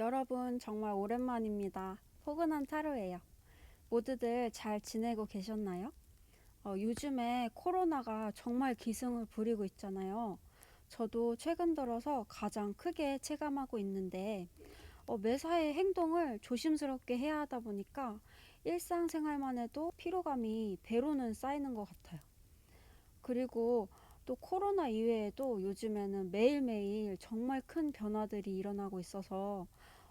여러분 정말 오랜만입니다. 포근한 타로예요. 모두들 잘 지내고 계셨나요? 어, 요즘에 코로나가 정말 기승을 부리고 있잖아요. 저도 최근 들어서 가장 크게 체감하고 있는데 어, 매사의 행동을 조심스럽게 해야 하다 보니까 일상생활만 해도 피로감이 배로는 쌓이는 것 같아요. 그리고 또 코로나 이외에도 요즘에는 매일매일 정말 큰 변화들이 일어나고 있어서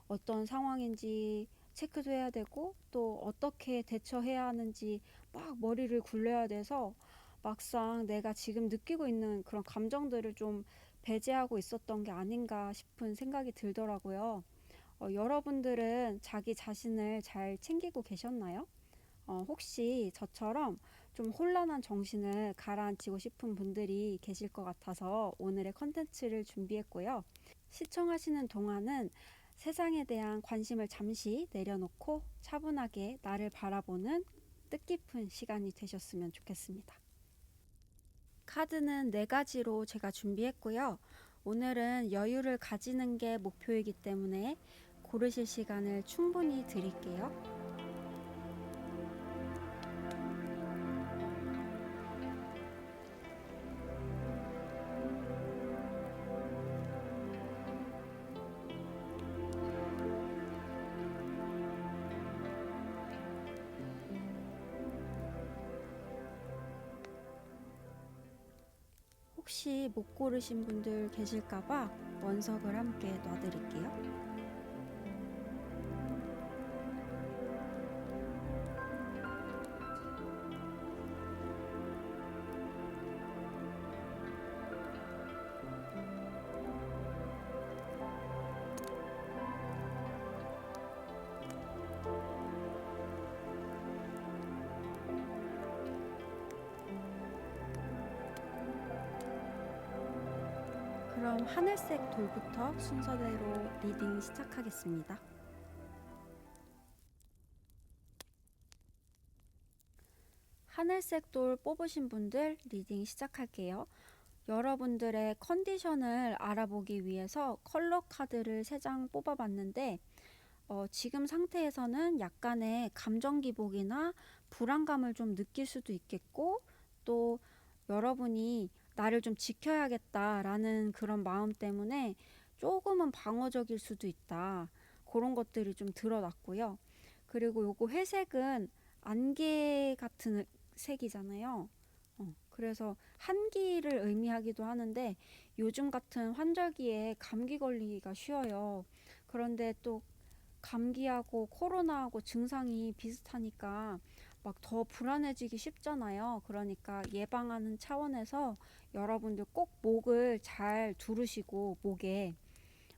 어떤 상황인지 체크도 해야 되고 또 어떻게 대처해야 하는지 막 머리를 굴려야 돼서 막상 내가 지금 느끼고 있는 그런 감정들을 좀 배제하고 있었던 게 아닌가 싶은 생각이 들더라고요. 어, 여러분들은 자기 자신을 잘 챙기고 계셨나요? 어, 혹시 저처럼 좀 혼란한 정신을 가라앉히고 싶은 분들이 계실 것 같아서 오늘의 컨텐츠를 준비했고요. 시청하시는 동안은 세상에 대한 관심을 잠시 내려놓고 차분하게 나를 바라보는 뜻깊은 시간이 되셨으면 좋겠습니다. 카드는 네 가지로 제가 준비했고요. 오늘은 여유를 가지는 게 목표이기 때문에 고르실 시간을 충분히 드릴게요. 못 고르신 분들 계실까봐 원석을 함께 놔드릴게요. 돌부터 순서대로 리딩 시작하겠습니다. 하늘색 돌 뽑으신 분들 리딩 시작할게요. 여러분들의 컨디션을 알아보기 위해서 컬러 카드를 3장 뽑아봤는데 어, 지금 상태에서는 약간의 감정 기복이나 불안감을 좀 느낄 수도 있겠고 또 여러분이 나를 좀 지켜야겠다라는 그런 마음 때문에 조금은 방어적일 수도 있다. 그런 것들이 좀 드러났고요. 그리고 요거 회색은 안개 같은 색이잖아요. 어, 그래서 한기를 의미하기도 하는데 요즘 같은 환절기에 감기 걸리기가 쉬워요. 그런데 또 감기하고 코로나하고 증상이 비슷하니까 막 더 불안해지기 쉽잖아요. 그러니까 예방하는 차원에서 여러분들 꼭 목을 잘 두르시고 목에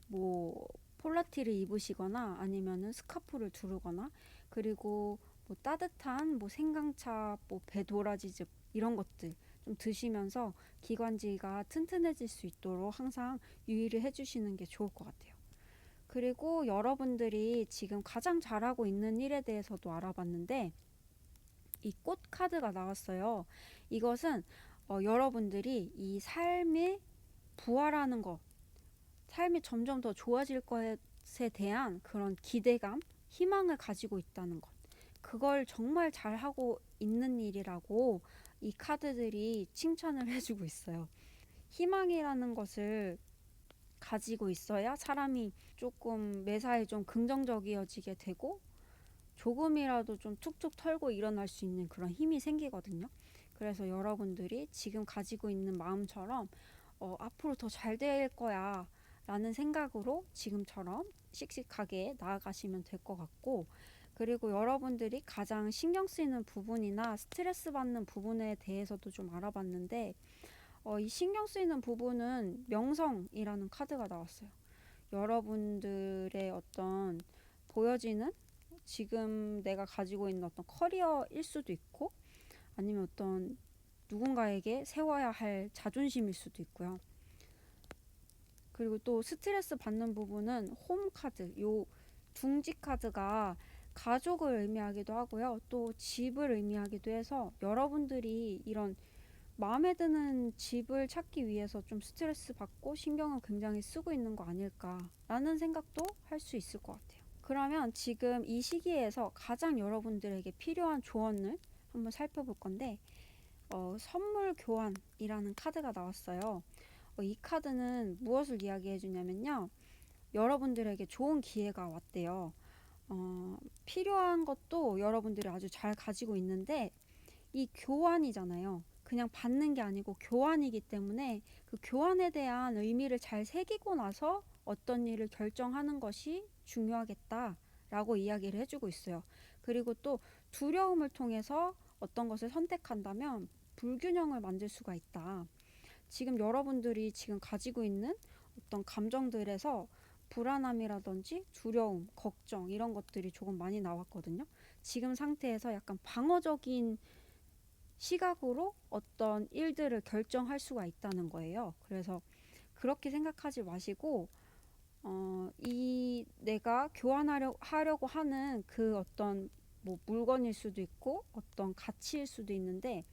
뭐 폴라티를 입으시거나 아니면은 스카프를 두르거나 그리고 뭐 따뜻한 뭐 생강차, 뭐 배도라지즙 이런 것들 좀 드시면서 기관지가 튼튼해질 수 있도록 항상 유의를 해주시는 게 좋을 것 같아요. 그리고 여러분들이 지금 가장 잘하고 있는 일에 대해서도 알아봤는데 이 꽃 카드가 나왔어요. 이것은 어, 여러분들이 이 삶에 부활하는 것, 삶이 점점 더 좋아질 것에 대한 그런 기대감, 희망을 가지고 있다는 것. 그걸 정말 잘하고 있는 일이라고 이 카드들이 칭찬을 해주고 있어요. 희망이라는 것을 가지고 있어야 사람이 조금 매사에 좀 긍정적이어지게 되고 조금이라도 좀 툭툭 털고 일어날 수 있는 그런 힘이 생기거든요. 그래서 여러분들이 지금 가지고 있는 마음처럼 어, 앞으로 더 잘 될 거야 라는 생각으로 지금처럼 씩씩하게 나아가시면 될 것 같고 그리고 여러분들이 가장 신경 쓰이는 부분이나 스트레스 받는 부분에 대해서도 좀 알아봤는데 어, 이 신경 쓰이는 부분은 명성이라는 카드가 나왔어요. 여러분들의 어떤 보여지는 지금 내가 가지고 있는 어떤 커리어일 수도 있고 아니면 어떤 누군가에게 세워야 할 자존심일 수도 있고요. 그리고 또 스트레스 받는 부분은 홈 카드, 요 둥지 카드가 가족을 의미하기도 하고요. 또 집을 의미하기도 해서 여러분들이 이런 마음에 드는 집을 찾기 위해서 좀 스트레스 받고 신경을 굉장히 쓰고 있는 거 아닐까라는 생각도 할 수 있을 것 같아요. 그러면 지금 이 시기에서 가장 여러분들에게 필요한 조언을 한번 살펴볼 건데, 어, 선물 교환이라는 카드가 나왔어요. 어, 이 카드는 무엇을 이야기해 주냐면요. 여러분들에게 좋은 기회가 왔대요. 어, 필요한 것도 여러분들이 아주 잘 가지고 있는데, 이 교환이잖아요. 그냥 받는 게 아니고 교환이기 때문에 그 교환에 대한 의미를 잘 새기고 나서 어떤 일을 결정하는 것이 중요하겠다라고 이야기를 해주고 있어요. 그리고 또 두려움을 통해서 어떤 것을 선택한다면 불균형을 만들 수가 있다. 지금 여러분들이 지금 가지고 있는 어떤 감정들에서 불안함이라든지 두려움, 걱정 이런 것들이 조금 많이 나왔거든요. 지금 상태에서 약간 방어적인 시각으로 어떤 일들을 결정할 수가 있다는 거예요. 그래서 그렇게 생각하지 마시고 어, 이 내가 교환하려 하려고 하는 그 어떤 뭐 물건일 수도 있고 어떤 가치일 수도 있는데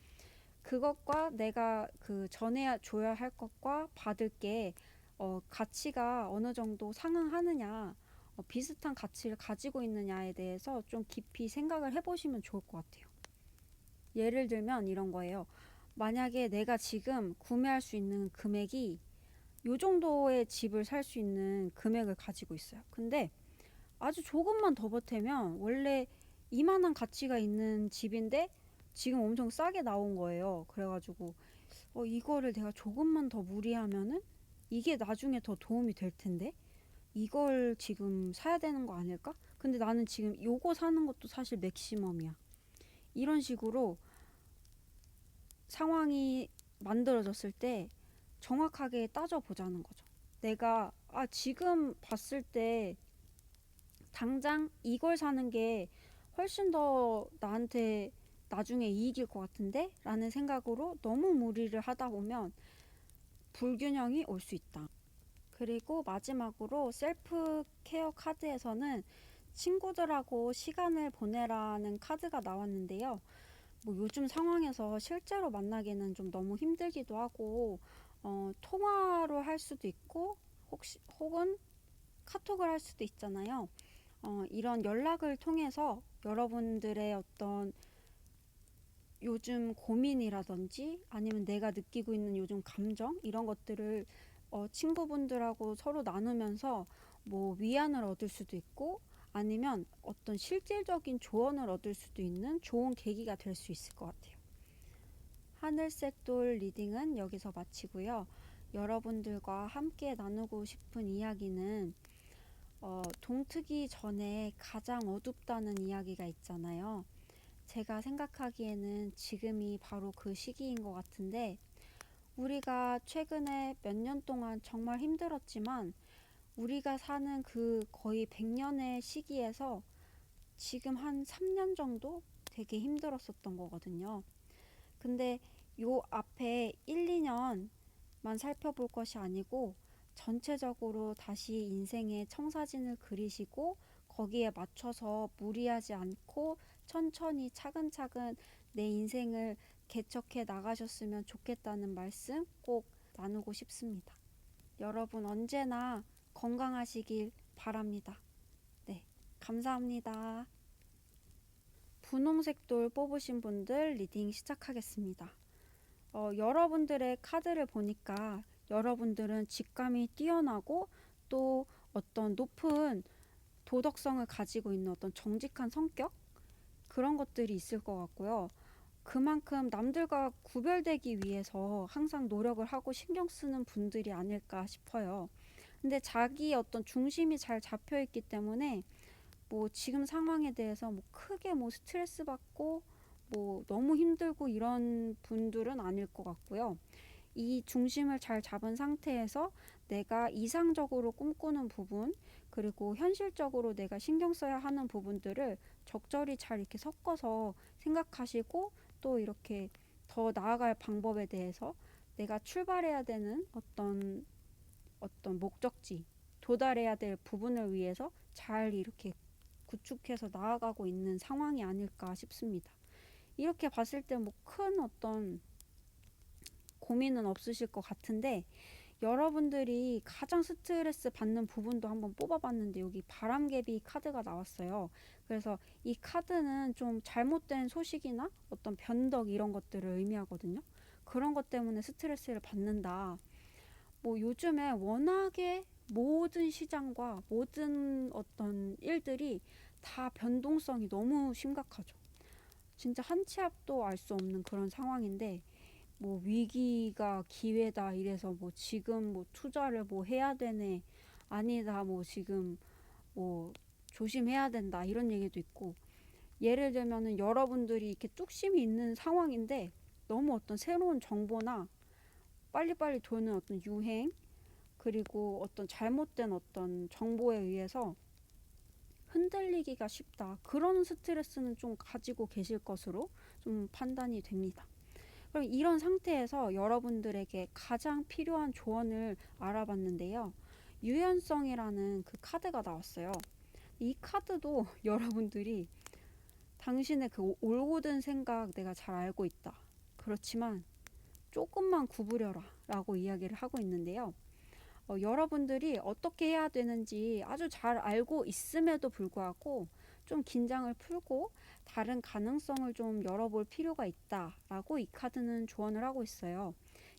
그것과 내가 그 전해야 줘야 할 것과 받을 게 어, 가치가 어느 정도 상응하느냐 어, 비슷한 가치를 가지고 있느냐에 대해서 좀 깊이 생각을 해보시면 좋을 것 같아요. 예를 들면 이런 거예요. 만약에 내가 지금 구매할 수 있는 금액이 요 정도의 집을 살 수 있는 금액을 가지고 있어요. 근데 아주 조금만 더 보태면 원래 이만한 가치가 있는 집인데 지금 엄청 싸게 나온 거예요. 그래가지고 어, 이거를 내가 조금만 더 무리하면은 이게 나중에 더 도움이 될 텐데 이걸 지금 사야 되는 거 아닐까? 근데 나는 지금 요거 사는 것도 사실 맥시멈이야. 이런 식으로 상황이 만들어졌을 때 정확하게 따져보자는 거죠. 내가 아 지금 봤을 때 당장 이걸 사는 게 훨씬 더 나한테 나중에 이익일 것 같은데? 라는 생각으로 너무 무리를 하다 보면 불균형이 올 수 있다. 그리고 마지막으로 셀프 케어 카드에서는 친구들하고 시간을 보내라는 카드가 나왔는데요. 뭐 요즘 상황에서 실제로 만나기는 좀 너무 힘들기도 하고, 어, 통화로 할 수도 있고, 혹시, 혹은 카톡을 할 수도 있잖아요. 어, 이런 연락을 통해서 여러분들의 어떤 요즘 고민이라든지 아니면 내가 느끼고 있는 요즘 감정 이런 것들을 어, 친구분들하고 서로 나누면서 뭐 위안을 얻을 수도 있고 아니면 어떤 실질적인 조언을 얻을 수도 있는 좋은 계기가 될 수 있을 것 같아요. 하늘색 돌 리딩은 여기서 마치고요. 여러분들과 함께 나누고 싶은 이야기는 어, 동트기 전에 가장 어둡다는 이야기가 있잖아요. 제가 생각하기에는 지금이 바로 그 시기인 것 같은데, 우리가 최근에 몇 년 동안 정말 힘들었지만, 우리가 사는 그 거의 100년의 시기에서 지금 한 3년 정도 되게 힘들었었던 거거든요. 근데 요 앞에 1, 2년만 살펴볼 것이 아니고, 전체적으로 다시 인생의 청사진을 그리시고 거기에 맞춰서 무리하지 않고 천천히 차근차근 내 인생을 개척해 나가셨으면 좋겠다는 말씀 꼭 나누고 싶습니다. 여러분 언제나 건강하시길 바랍니다. 네, 감사합니다. 분홍색 돌 뽑으신 분들 리딩 시작하겠습니다. 어, 여러분들의 카드를 보니까 여러분들은 직감이 뛰어나고 또 어떤 높은 도덕성을 가지고 있는 어떤 정직한 성격 그런 것들이 있을 것 같고요. 그만큼 남들과 구별되기 위해서 항상 노력을 하고 신경 쓰는 분들이 아닐까 싶어요. 근데 자기 어떤 중심이 잘 잡혀 있기 때문에 뭐 지금 상황에 대해서 뭐 크게 뭐 스트레스 받고 뭐 너무 힘들고 이런 분들은 아닐 것 같고요. 이 중심을 잘 잡은 상태에서 내가 이상적으로 꿈꾸는 부분, 그리고 현실적으로 내가 신경 써야 하는 부분들을 적절히 잘 이렇게 섞어서 생각하시고 또 이렇게 더 나아갈 방법에 대해서 내가 출발해야 되는 어떤 어떤 목적지, 도달해야 될 부분을 위해서 잘 이렇게 구축해서 나아가고 있는 상황이 아닐까 싶습니다. 이렇게 봤을 때 뭐 큰 어떤 고민은 없으실 것 같은데 여러분들이 가장 스트레스 받는 부분도 한번 뽑아봤는데 여기 바람개비 카드가 나왔어요. 그래서 이 카드는 좀 잘못된 소식이나 어떤 변덕 이런 것들을 의미하거든요. 그런 것 때문에 스트레스를 받는다. 뭐 요즘에 워낙에 모든 시장과 모든 어떤 일들이 다 변동성이 너무 심각하죠. 진짜 한 치 앞도 알 수 없는 그런 상황인데 뭐 위기가 기회다 이래서 뭐 지금 뭐 투자를 뭐 해야 되네 아니다 뭐 지금 뭐 조심해야 된다 이런 얘기도 있고 예를 들면은 여러분들이 이렇게 뚝심이 있는 상황인데 너무 어떤 새로운 정보나 빨리빨리 도는 어떤 유행 그리고 어떤 잘못된 어떤 정보에 의해서 흔들리기가 쉽다. 그런 스트레스는 좀 가지고 계실 것으로 좀 판단이 됩니다. 그럼 이런 상태에서 여러분들에게 가장 필요한 조언을 알아봤는데요. 유연성이라는 그 카드가 나왔어요. 이 카드도 여러분들이 당신의 그 올곧은 생각 내가 잘 알고 있다. 그렇지만 조금만 구부려라 라고 이야기를 하고 있는데요. 어, 여러분들이 어떻게 해야 되는지 아주 잘 알고 있음에도 불구하고 좀 긴장을 풀고 다른 가능성을 좀 열어볼 필요가 있다라고 이 카드는 조언을 하고 있어요.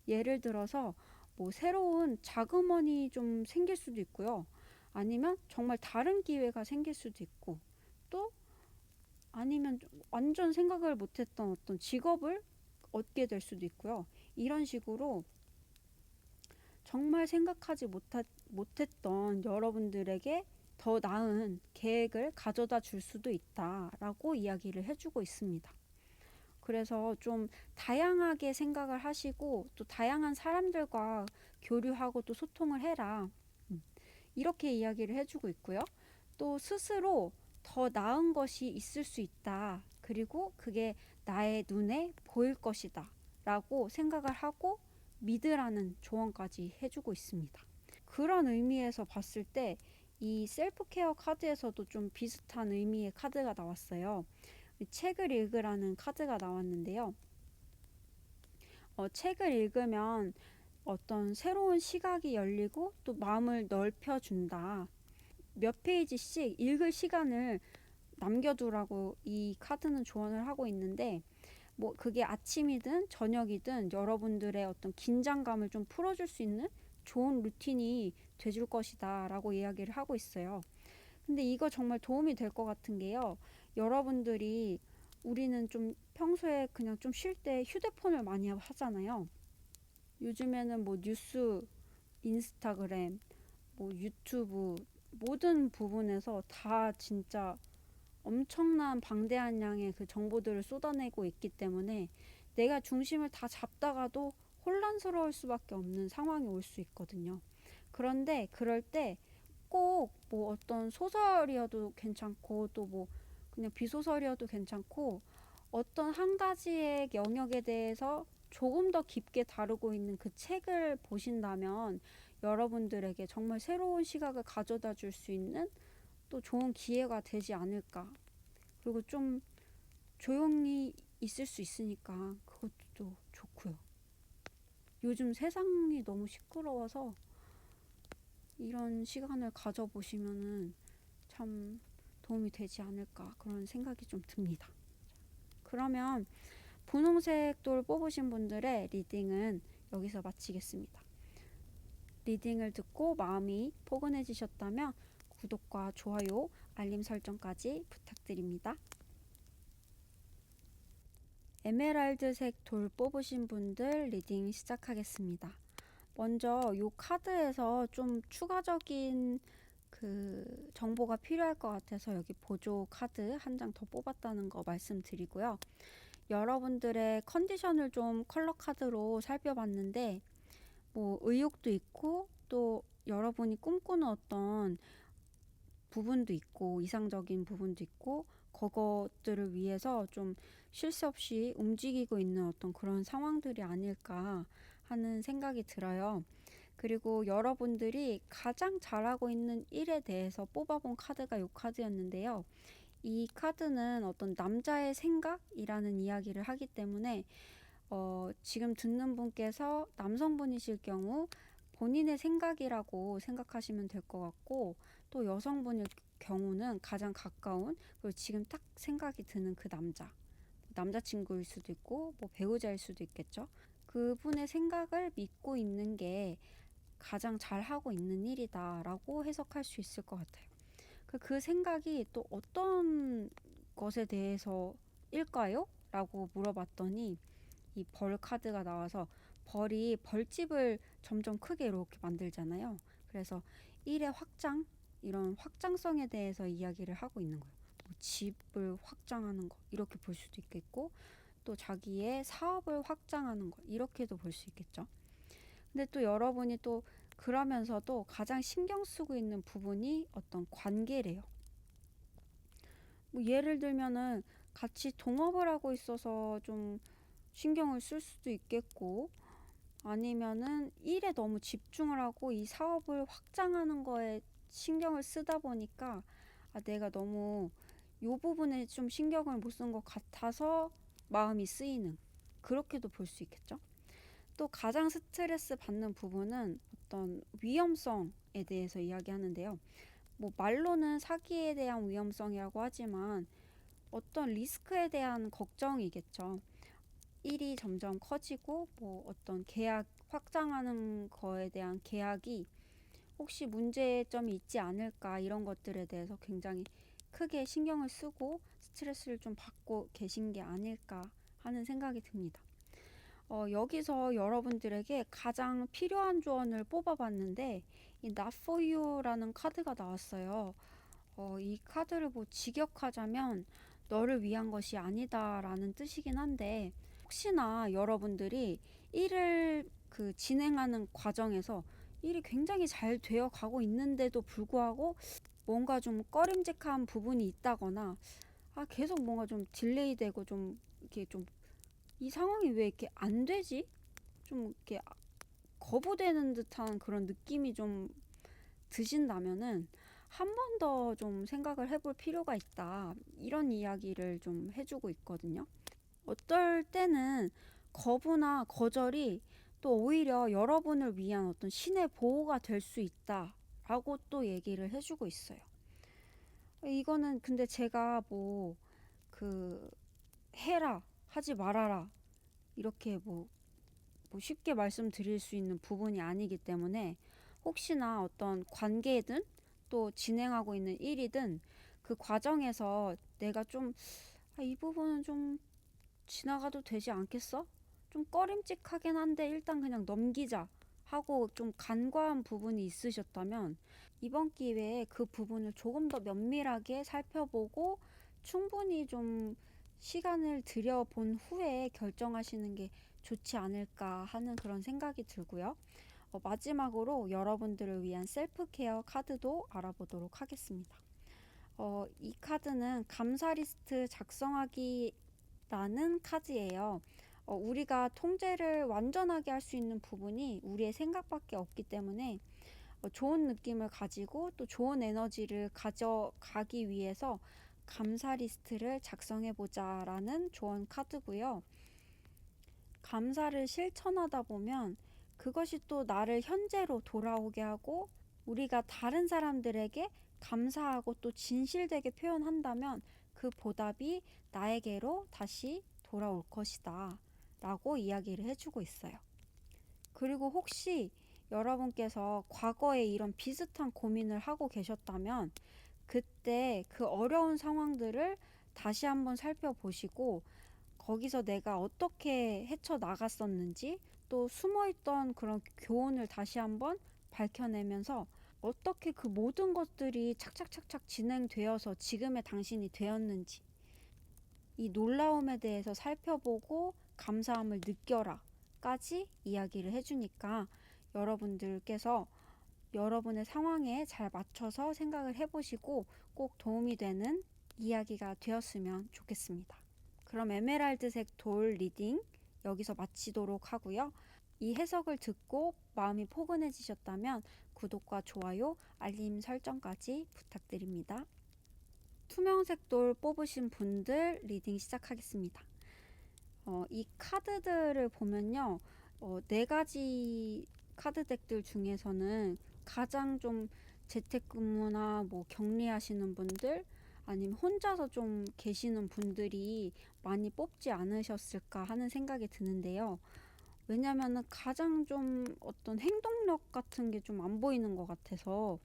예를 들어서 뭐 새로운 자금원이 좀 생길 수도 있고요. 아니면 정말 다른 기회가 생길 수도 있고 또 아니면 완전 생각을 못했던 어떤 직업을 얻게 될 수도 있고요. 이런 식으로 정말 생각하지 못하, 못했던 여러분들에게 더 나은 계획을 가져다 줄 수도 있다라고 이야기를 해주고 있습니다. 그래서 좀 다양하게 생각을 하시고 또 다양한 사람들과 교류하고 또 소통을 해라. 음, 이렇게 이야기를 해주고 있고요. 또 스스로 더 나은 것이 있을 수 있다. 그리고 그게 나의 눈에 보일 것이다. 라고 생각을 하고 믿으라는 조언까지 해주고 있습니다. 그런 의미에서 봤을 때 이 셀프 케어 카드에서도 좀 비슷한 의미의 카드가 나왔어요. 책을 읽으라는 카드가 나왔는데요. 어, 책을 읽으면 어떤 새로운 시각이 열리고 또 마음을 넓혀준다. 몇 페이지씩 읽을 시간을 남겨두라고 이 카드는 조언을 하고 있는데 뭐 그게 아침이든 저녁이든 여러분들의 어떤 긴장감을 좀 풀어줄 수 있는 좋은 루틴이 돼줄 것이다 라고 이야기를 하고 있어요. 근데 이거 정말 도움이 될 것 같은 게요. 여러분들이 우리는 좀 평소에 그냥 좀 쉴 때 휴대폰을 많이 하잖아요. 요즘에는 뭐 뉴스, 인스타그램, 뭐 유튜브 모든 부분에서 다 진짜 엄청난 방대한 양의 그 정보들을 쏟아내고 있기 때문에 내가 중심을 다 잡다가도 혼란스러울 수밖에 없는 상황이 올 수 있거든요. 그런데 그럴 때 꼭 뭐 어떤 소설이어도 괜찮고 또 뭐 그냥 비소설이어도 괜찮고 어떤 한 가지의 영역에 대해서 조금 더 깊게 다루고 있는 그 책을 보신다면 여러분들에게 정말 새로운 시각을 가져다 줄 수 있는 또 좋은 기회가 되지 않을까. 그리고 좀 조용히 있을 수 있으니까 그것도 좋고요. 요즘 세상이 너무 시끄러워서 이런 시간을 가져보시면은 참 도움이 되지 않을까 그런 생각이 좀 듭니다. 그러면 분홍색 돌 뽑으신 분들의 리딩은 여기서 마치겠습니다. 리딩을 듣고 마음이 포근해지셨다면 구독과 좋아요, 알림 설정까지 부탁드립니다. 에메랄드색 돌 뽑으신 분들 리딩 시작하겠습니다. 먼저 이 카드에서 좀 추가적인 그 정보가 필요할 것 같아서 여기 보조 카드 한 장 더 뽑았다는 거 말씀드리고요. 여러분들의 컨디션을 좀 컬러 카드로 살펴봤는데 뭐 의욕도 있고 또 여러분이 꿈꾸는 어떤 부분도 있고 이상적인 부분도 있고 그것들을 위해서 좀 쉴 새 없이 움직이고 있는 어떤 그런 상황들이 아닐까 하는 생각이 들어요. 그리고 여러분들이 가장 잘하고 있는 일에 대해서 뽑아본 카드가 이 카드였는데요. 이 카드는 어떤 남자의 생각이라는 이야기를 하기 때문에 어, 지금 듣는 분께서 남성분이실 경우 본인의 생각이라고 생각하시면 될 것 같고 또 여성분일 경우는 가장 가까운 그리고 지금 딱 생각이 드는 그 남자 남자친구일 수도 있고 뭐 배우자일 수도 있겠죠. 그분의 생각을 믿고 있는 게 가장 잘하고 있는 일이다라고 해석할 수 있을 것 같아요. 그, 그 생각이 또 어떤 것에 대해서일까요? 라고 물어봤더니 이 벌 카드가 나와서 벌이 벌집을 점점 크게 이렇게 만들잖아요. 그래서 일의 확장, 이런 확장성에 대해서 이야기를 하고 있는 거예요. 뭐 집을 확장하는 거, 이렇게 볼 수도 있겠고, 또 자기의 사업을 확장하는 거, 이렇게도 볼 수 있겠죠. 근데 또 여러분이 또 그러면서도 가장 신경 쓰고 있는 부분이 어떤 관계래요. 뭐 예를 들면은 같이 동업을 하고 있어서 좀 신경을 쓸 수도 있겠고, 아니면은 일에 너무 집중을 하고 이 사업을 확장하는 거에 신경을 쓰다 보니까 아, 내가 너무 요 부분에 좀 신경을 못 쓴 것 같아서 마음이 쓰이는 그렇게도 볼 수 있겠죠. 또 가장 스트레스 받는 부분은 어떤 위험성에 대해서 이야기하는데요. 뭐 말로는 사기에 대한 위험성이라고 하지만 어떤 리스크에 대한 걱정이겠죠. 일이 점점 커지고 뭐 어떤 계약 확장하는 거에 대한 계약이 혹시 문제점이 있지 않을까 이런 것들에 대해서 굉장히 크게 신경을 쓰고 스트레스를 좀 받고 계신 게 아닐까 하는 생각이 듭니다. 어, 여기서 여러분들에게 가장 필요한 조언을 뽑아봤는데 이 Not for You라는 카드가 나왔어요. 어, 이 카드를 뭐 직역하자면 너를 위한 것이 아니다라는 뜻이긴 한데 혹시나 여러분들이 일을 그 진행하는 과정에서 일이 굉장히 잘 되어 가고 있는데도 불구하고 뭔가 좀 꺼림직한 부분이 있다거나 아 계속 뭔가 좀 딜레이 되고 좀 이렇게 좀 이 상황이 왜 이렇게 안 되지? 좀 이렇게 거부되는 듯한 그런 느낌이 좀 드신다면은 한 번 더 좀 생각을 해볼 필요가 있다. 이런 이야기를 좀 해주고 있거든요. 어떨 때는 거부나 거절이 또 오히려 여러분을 위한 어떤 신의 보호가 될 수 있다라고 또 얘기를 해주고 있어요. 이거는 근데 제가 뭐 그 해라 하지 말아라 이렇게 뭐, 뭐 쉽게 말씀드릴 수 있는 부분이 아니기 때문에 혹시나 어떤 관계든 또 진행하고 있는 일이든 그 과정에서 내가 좀 아, 이 부분은 좀 지나가도 되지 않겠어? 좀 꺼림칙하긴 한데 일단 그냥 넘기자 하고 좀 간과한 부분이 있으셨다면 이번 기회에 그 부분을 조금 더 면밀하게 살펴보고 충분히 좀 시간을 들여본 후에 결정하시는 게 좋지 않을까 하는 그런 생각이 들고요. 어, 마지막으로 여러분들을 위한 셀프 케어 카드도 알아보도록 하겠습니다. 어, 이 카드는 감사 리스트 작성하기라는 카드예요. 어, 우리가 통제를 완전하게 할 수 있는 부분이 우리의 생각밖에 없기 때문에 어, 좋은 느낌을 가지고 또 좋은 에너지를 가져가기 위해서 감사 리스트를 작성해 보자라는 조언 카드고요. 감사를 실천하다 보면 그것이 또 나를 현재로 돌아오게 하고 우리가 다른 사람들에게 감사하고 또 진실되게 표현한다면 그 보답이 나에게로 다시 돌아올 것이다. 라고 이야기를 해주고 있어요. 그리고 혹시 여러분께서 과거에 이런 비슷한 고민을 하고 계셨다면 그때 그 어려운 상황들을 다시 한번 살펴보시고 거기서 내가 어떻게 헤쳐 나갔었는지 또 숨어 있던 그런 교훈을 다시 한번 밝혀내면서 어떻게 그 모든 것들이 착착착착 진행되어서 지금의 당신이 되었는지 이 놀라움에 대해서 살펴보고 감사함을 느껴라까지 이야기를 해주니까 여러분들께서 여러분의 상황에 잘 맞춰서 생각을 해보시고 꼭 도움이 되는 이야기가 되었으면 좋겠습니다. 그럼 에메랄드색 돌 리딩 여기서 마치도록 하고요. 이 해석을 듣고 마음이 포근해지셨다면 구독과 좋아요, 알림 설정까지 부탁드립니다. 투명색 돌 뽑으신 분들 리딩 시작하겠습니다. 어, 이 카드들을 보면요, 어, 네 가지 카드 덱들 중에서는 가장 좀 재택근무나 뭐 격리하시는 분들 아니면 혼자서 좀 계시는 분들이 많이 뽑지 않으셨을까 하는 생각이 드는데요. 왜냐면은 가장 좀 어떤 행동력 같은 게 좀 안 보이는 것 같아서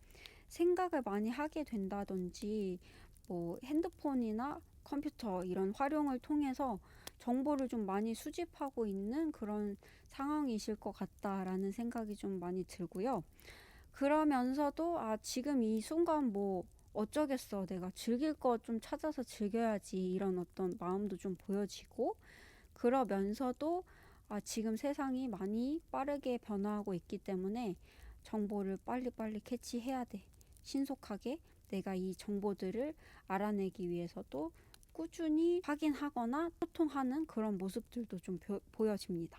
생각을 많이 하게 된다든지 뭐 핸드폰이나 컴퓨터 이런 활용을 통해서 정보를 좀 많이 수집하고 있는 그런 상황이실 것 같다라는 생각이 좀 많이 들고요. 그러면서도 아, 지금 이 순간 뭐 어쩌겠어. 내가 즐길 거 좀 찾아서 즐겨야지. 이런 어떤 마음도 좀 보여지고 그러면서도 아, 지금 세상이 많이 빠르게 변화하고 있기 때문에 정보를 빨리빨리 캐치해야 돼. 신속하게 내가 이 정보들을 알아내기 위해서도 꾸준히 확인하거나 소통하는 그런 모습들도 좀 보- 보여집니다.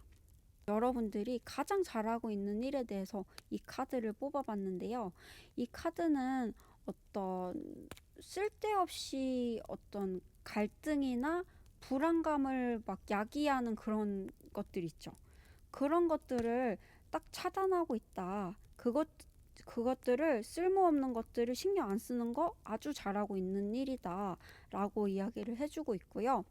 여러분들이 가장 잘하고 있는 일에 대해서 이 카드를 뽑아봤는데요. 이 카드는 어떤 쓸데없이 어떤 갈등이나 불안감을 막 야기하는 그런 것들 있죠. 그런 것들을 딱 차단하고 있다. 그것 그것들을 쓸모없는 것들을 신경 안 쓰는 거 아주 잘하고 있는 일이다. 라고 이야기를 해주고 있고요.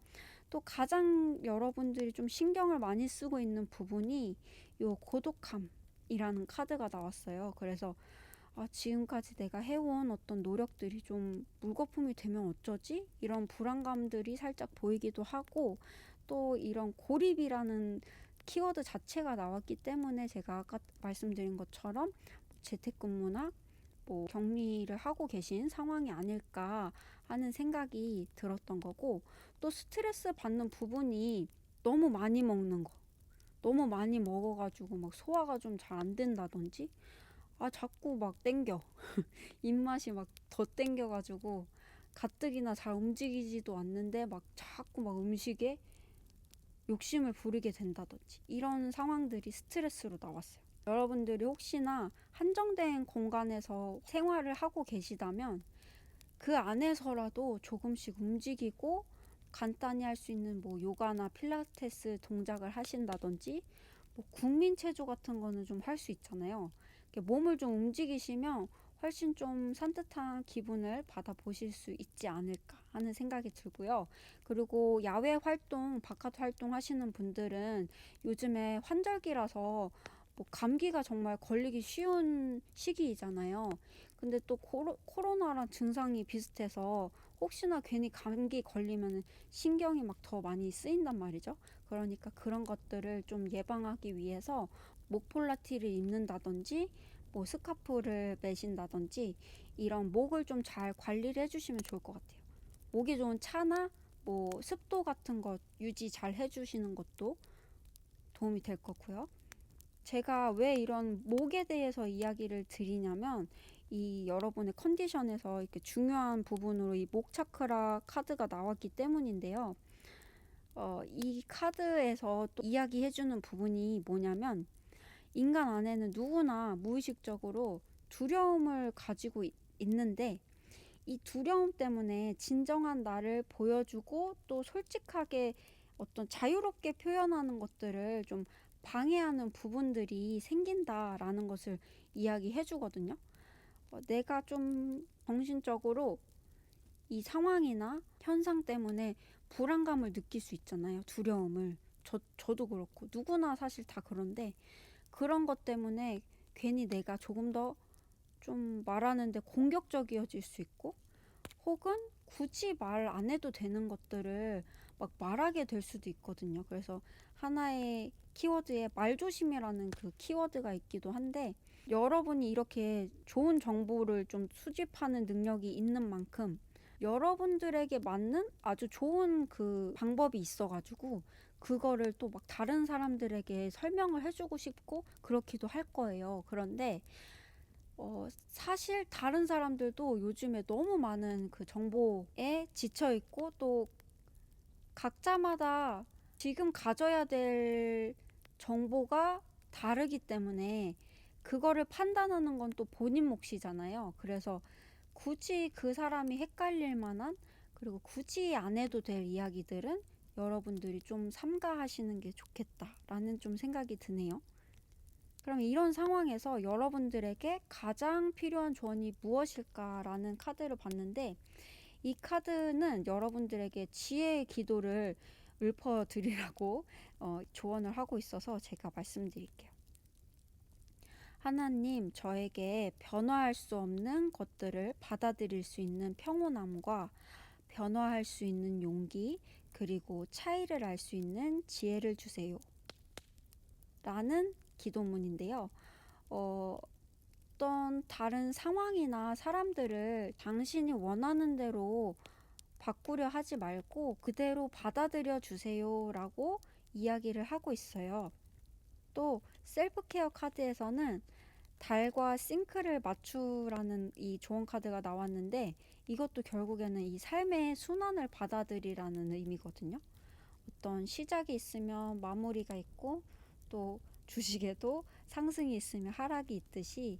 또 가장 여러분들이 좀 신경을 많이 쓰고 있는 부분이 요 고독함이라는 카드가 나왔어요. 그래서 아, 지금까지 내가 해온 어떤 노력들이 좀 물거품이 되면 어쩌지? 이런 불안감들이 살짝 보이기도 하고 또 이런 고립이라는 키워드 자체가 나왔기 때문에 제가 아까 말씀드린 것처럼 재택근무나 뭐 격리를 하고 계신 상황이 아닐까 하는 생각이 들었던 거고 또 스트레스 받는 부분이 너무 많이 먹는 거 너무 많이 먹어가지고 막 소화가 좀 잘 안 된다든지 아 자꾸 막 땡겨 입맛이 막 더 땡겨가지고 가뜩이나 잘 움직이지도 않는데 막 자꾸 막 음식에 욕심을 부리게 된다든지 이런 상황들이 스트레스로 나왔어요. 여러분들이 혹시나 한정된 공간에서 생활을 하고 계시다면 그 안에서라도 조금씩 움직이고 간단히 할 수 있는 뭐 요가나 필라테스 동작을 하신다든지 뭐 국민 체조 같은 거는 좀 할 수 있잖아요. 몸을 좀 움직이시면 훨씬 좀 산뜻한 기분을 받아보실 수 있지 않을까 하는 생각이 들고요. 그리고 야외 활동, 바깥 활동 하시는 분들은 요즘에 환절기라서 뭐 감기가 정말 걸리기 쉬운 시기이잖아요. 근데 또 코로, 코로나랑 증상이 비슷해서 혹시나 괜히 감기 걸리면 신경이 막 더 많이 쓰인단 말이죠. 그러니까 그런 것들을 좀 예방하기 위해서 목폴라티를 입는다든지 뭐 스카프를 매신다든지 이런 목을 좀 잘 관리를 해주시면 좋을 것 같아요. 목이 좋은 차나 뭐 습도 같은 것 유지 잘 해주시는 것도 도움이 될 거고요. 제가 왜 이런 목에 대해서 이야기를 드리냐면 이 여러분의 컨디션에서 이렇게 중요한 부분으로 이 목 차크라 카드가 나왔기 때문인데요. 어, 이 카드에서 또 이야기해주는 부분이 뭐냐면 인간 안에는 누구나 무의식적으로 두려움을 가지고 있, 있는데 이 두려움 때문에 진정한 나를 보여주고 또 솔직하게 어떤 자유롭게 표현하는 것들을 좀 방해하는 부분들이 생긴다라는 것을 이야기해 주거든요. 어, 내가 좀 정신적으로 이 상황이나 현상 때문에 불안감을 느낄 수 있잖아요. 두려움을. 저, 저도 그렇고 누구나 사실 다 그런데 그런 것 때문에 괜히 내가 조금 더 좀 말하는데 공격적이어질 수 있고 혹은 굳이 말 안 해도 되는 것들을 막 말하게 될 수도 있거든요. 그래서 하나의 키워드에 말조심이라는 그 키워드가 있기도 한데 여러분이 이렇게 좋은 정보를 좀 수집하는 능력이 있는 만큼 여러분들에게 맞는 아주 좋은 그 방법이 있어가지고 그거를 또 막 다른 사람들에게 설명을 해주고 싶고 그렇기도 할 거예요. 그런데 어, 사실 다른 사람들도 요즘에 너무 많은 그 정보에 지쳐 있고 또 각자마다 지금 가져야 될 정보가 다르기 때문에 그거를 판단하는 건 또 본인 몫이잖아요. 그래서 굳이 그 사람이 헷갈릴 만한 그리고 굳이 안 해도 될 이야기들은 여러분들이 좀 삼가하시는 게 좋겠다라는 좀 생각이 드네요. 그럼 이런 상황에서 여러분들에게 가장 필요한 조언이 무엇일까라는 카드를 봤는데 이 카드는 여러분들에게 지혜의 기도를 읊어드리라고 어, 조언을 하고 있어서 제가 말씀드릴게요. 하나님, 저에게 변화할 수 없는 것들을 받아들일 수 있는 평온함과 변화할 수 있는 용기, 그리고 차이를 알 수 있는 지혜를 주세요. 라는 기도문인데요. 어, 어떤 다른 상황이나 사람들을 당신이 원하는 대로 바꾸려 하지 말고 그대로 받아들여 주세요 라고 이야기를 하고 있어요. 또 셀프케어 카드에서는 달과 싱크를 맞추라는 이 조언 카드가 나왔는데 이것도 결국에는 이 삶의 순환을 받아들이라는 의미거든요. 어떤 시작이 있으면 마무리가 있고 또 주식에도 상승이 있으면 하락이 있듯이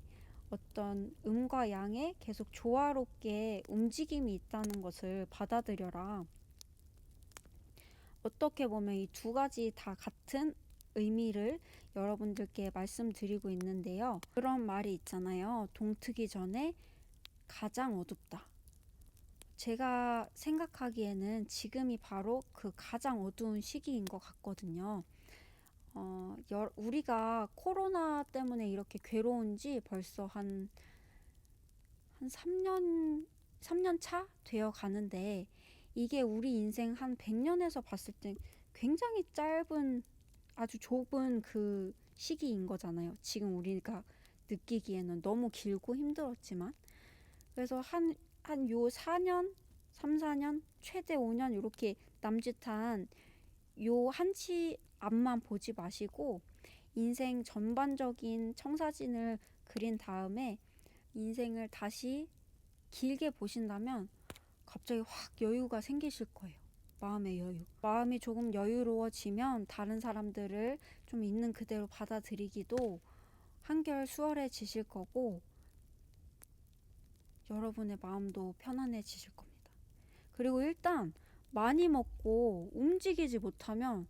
어떤 음과 양에 계속 조화롭게 움직임이 있다는 것을 받아들여라. 어떻게 보면 이 두 가지 다 같은 의미를 여러분들께 말씀드리고 있는데요. 그런 말이 있잖아요. 동트기 전에 가장 어둡다. 제가 생각하기에는 지금이 바로 그 가장 어두운 시기인 것 같거든요. 어, 여, 우리가 코로나 때문에 이렇게 괴로운지 벌써 한, 한 3년, 3년 차 되어 가는데 이게 우리 인생 한 100년에서 봤을 때 굉장히 짧은 아주 좁은 그 시기인 거잖아요. 지금 우리가 느끼기에는 너무 길고 힘들었지만 그래서 한 한 요 4년, 3, 4년, 최대 5년 이렇게 남짓한 요 한치 앞만 보지 마시고 인생 전반적인 청사진을 그린 다음에 인생을 다시 길게 보신다면 갑자기 확 여유가 생기실 거예요. 마음의 여유. 마음이 조금 여유로워지면 다른 사람들을 좀 있는 그대로 받아들이기도 한결 수월해지실 거고 여러분의 마음도 편안해지실 겁니다. 그리고 일단 많이 먹고 움직이지 못하면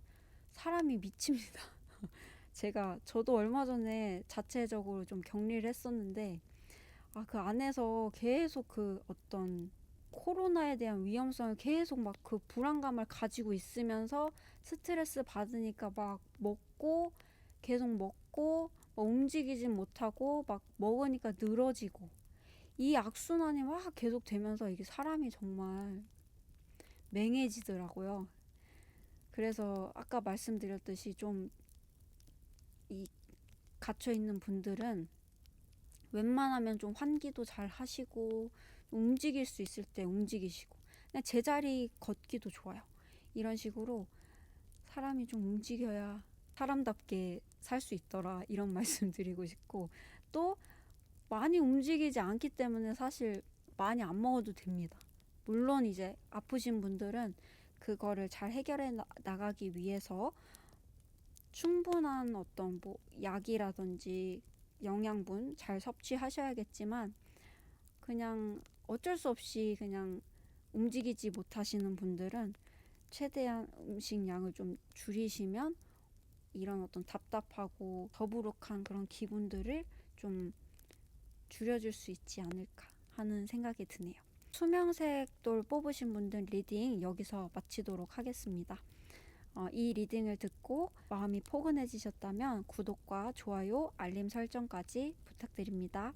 사람이 미칩니다. 제가 저도 얼마 전에 자체적으로 좀 격리를 했었는데 아 그 안에서 계속 그 어떤 코로나에 대한 위험성을 계속 막 그 불안감을 가지고 있으면서 스트레스 받으니까 막 먹고 계속 먹고 막 움직이진 못하고 막 먹으니까 늘어지고 이 악순환이 막 계속 되면서 이게 사람이 정말 맹해지더라고요. 그래서 아까 말씀드렸듯이 좀 이 갇혀 있는 분들은 웬만하면 좀 환기도 잘 하시고 움직일 수 있을 때 움직이시고 그냥 제자리 걷기도 좋아요. 이런 식으로 사람이 좀 움직여야 사람답게 살 수 있더라 이런 말씀 드리고 싶고 또 많이 움직이지 않기 때문에 사실 많이 안 먹어도 됩니다. 물론 이제 아프신 분들은 그거를 잘 해결해 나- 나가기 위해서 충분한 어떤 뭐 약이라든지 영양분 잘 섭취하셔야겠지만 그냥 어쩔 수 없이 그냥 움직이지 못하시는 분들은 최대한 음식 양을 좀 줄이시면 이런 어떤 답답하고 더부룩한 그런 기분들을 좀 줄여줄 수 있지 않을까 하는 생각이 드네요. 수명색 돌 뽑으신 분들 리딩 여기서 마치도록 하겠습니다. 어, 이 리딩을 듣고 마음이 포근해지셨다면 구독과 좋아요, 알림 설정까지 부탁드립니다.